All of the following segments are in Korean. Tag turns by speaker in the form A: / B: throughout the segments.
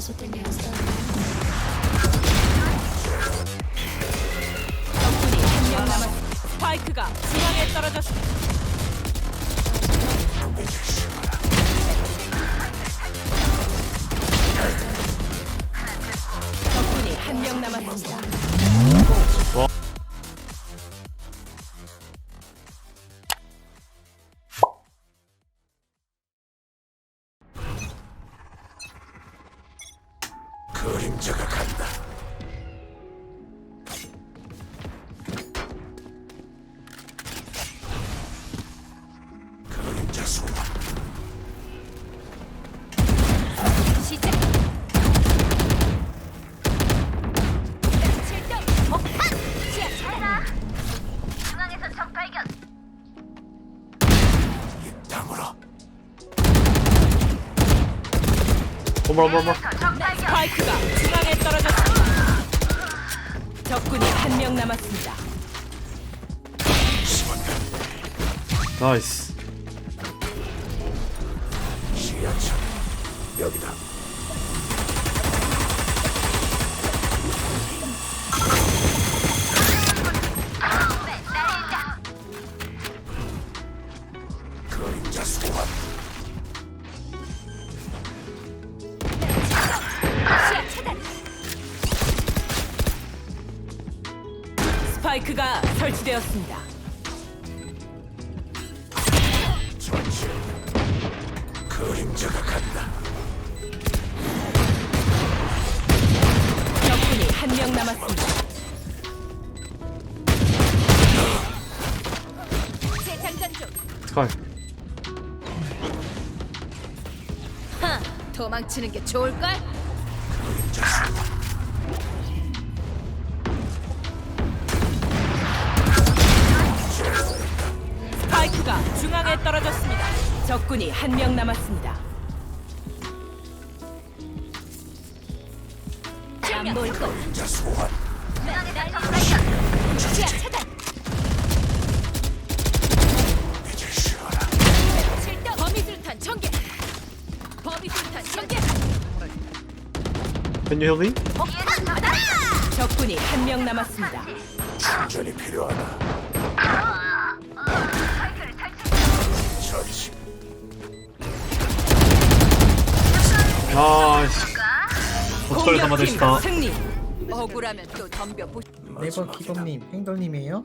A: 적군이 한 명 남았. 스파이크가 중앙에 떨어졌습니다.
B: 그림자가 간다. 그림자 소환.
A: 시작. 출동. 폭탄. 시야 차라.
C: 중앙에서 적 발견.
B: 이 땅으로
D: 어머 어머 어머
C: 적 발견.
A: 스파이크가 중앙에 떨어졌습니다. 적군이 한 명 남았습니다.
D: 나이스
B: 지하철 여기다.
A: 스파이크가 설치되었습니다.
B: 전체 그림자가 간다.
A: 적군이 한 명 남았습니다. 재장전 중.
D: 스카이
A: 하, 도망치는 게 좋을걸?
B: 그림자 소
A: 떨어졌습니다. 적군이 한 명 남았습니다. 안 보일 거.
B: 소환.
A: 시야 차단.
B: 이제 쉬어라.
A: 출동. 범위 술탄 전개. 범위 술탄 전개.
D: Can you heal me?
C: 뒤에서 적 발견.
A: 적군이 한 명 남았습니다.
B: 충전이 필요하다.
D: 나이스 어떡할 담아드시다
A: 승리. 억울하면 또 덤벼 보.
E: 네이버 기범님, 행돌님이에요?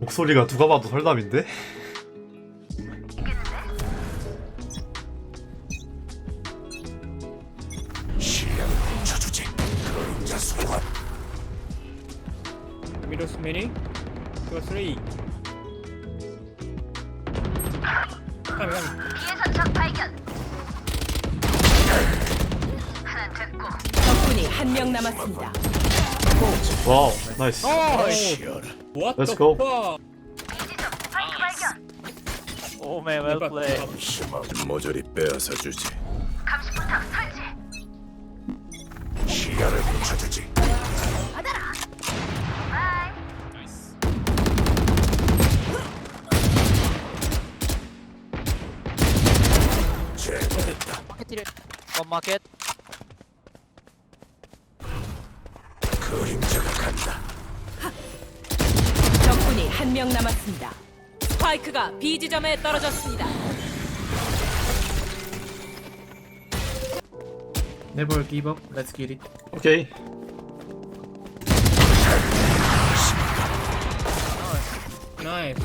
D: 목소리가 누가 봐도 설담인데?
F: Middle many. Two or three. Come, come.
A: 한 명 남았습니다.
D: 와우 나이스
F: what
D: Let's
F: the
D: go.
F: fuck?
G: well
F: But-
G: played.
B: 심어 모조리 빼앗아 주지. 시야를.
C: 바이.
B: 제거됐다.
G: Market.
A: 한 명 남았습니다. 스파이크가 B 지점에 떨어졌습니다.
E: Never give up. Let's get it.
D: 오케이
F: Nice.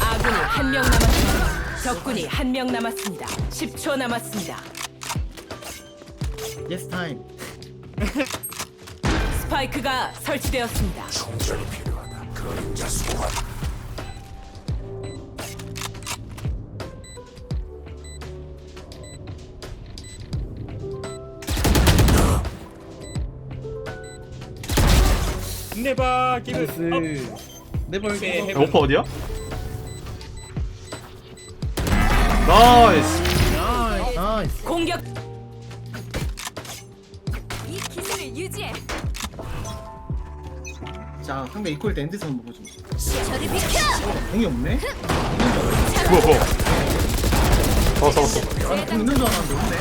A: 아군이 한 명 남았습니다. 적군이 한 명 남았습니다. 10초 남았습니다.
E: Yes time.
A: 스파이크가 설치되었습니다.
B: 충전이 필요하다. 그림자 소환.
F: It up.
E: 나이스.
F: 오케이. 해봐.
D: 오퍼 어디야? 나이스
E: 나이스. 나이스.
A: 공격. 이 기세를 유지해.
E: 자 상대 이퀄 때 엔드선 보죠
C: 저리 비켜.
E: 공이 없네?
D: 뭐야 뭐야 어 잡았어
E: 공 있는 줄 알았는데 없네?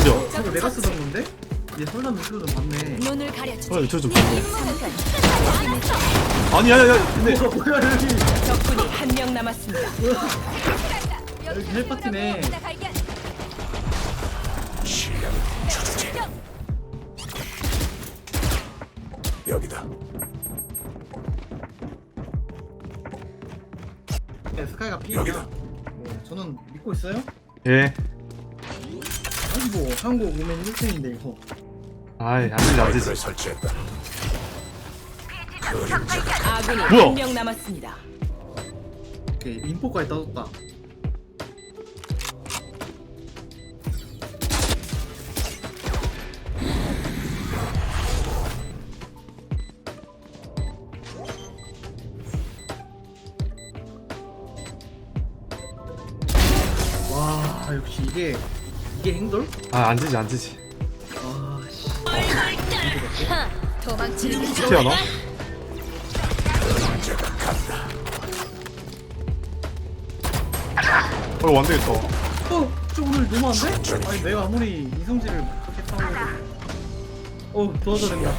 D: 어디야
E: 이거 내가 쓰던 건데? 얘 유튜브 좀 봤네
C: 눈을 가려주.
D: 어 유튜브 좀 봤네 아니 야야야 근데
E: 뭐가 뭐야 여기
A: 적군이 한 명 남았습니다.
E: 여기 헬파티네.
B: 시야 여기다.
E: 네, 스카이가 피이야
B: 여기다.
E: 네, 저는 믿고 있어요?
D: 예
E: 아니 뭐 한국 오면 1등인데 이거
D: 아이 안 되지 안 되지
B: 마이크를 설치했다.
A: 아군이
D: 뭐야?
A: 한 명 남았습니다.
E: 오케이 인포까지 따졌다 와 역시 이게 이게 행돌?
D: 아 안되지 안되지
E: 아씨
C: 도망치는 게
D: 어떻게 하나? 어 안되겠다
E: 어? 저 오늘 너무 안 돼? 아니 내가 아무리 이성질을 그렇게 타고 어 도와줘 된다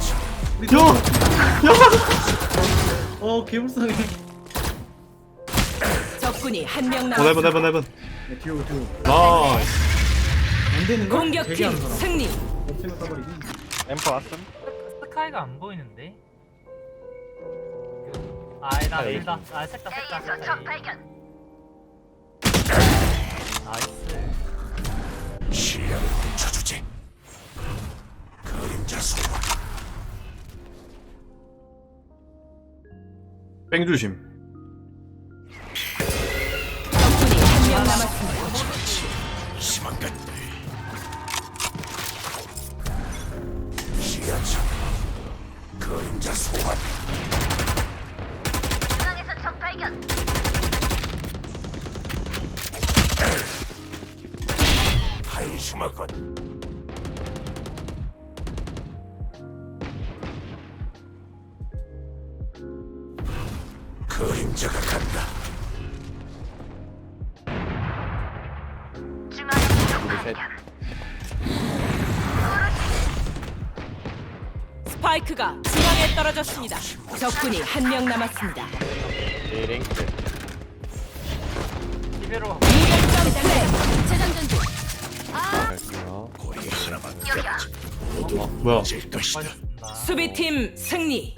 E: 우리
D: 야!
E: 어 개불쌍해
A: 적군이
D: 한명어
A: 남았습니다.
D: 네번 네번 네번
E: 네, 듀오 듀오
D: 나이스
E: 안 되는 거?
A: 공격팀
E: 하는 사람
A: 승리.
E: 없으면 써버리기
G: 왔음
H: 스카이가 안 보이는데? 아니다 밀다 아 색다 색다. 나이스
B: 시야를. 그림자 소환.
D: 뺑 조심
B: 심하건. 그림자가 간다.
A: 스파이크가 중앙에 떨어졌습니다. 적군이 한 명 남았습니다.
H: 이대로
A: 무결점 플레이.
D: 뭐야.
A: 수비팀 승리.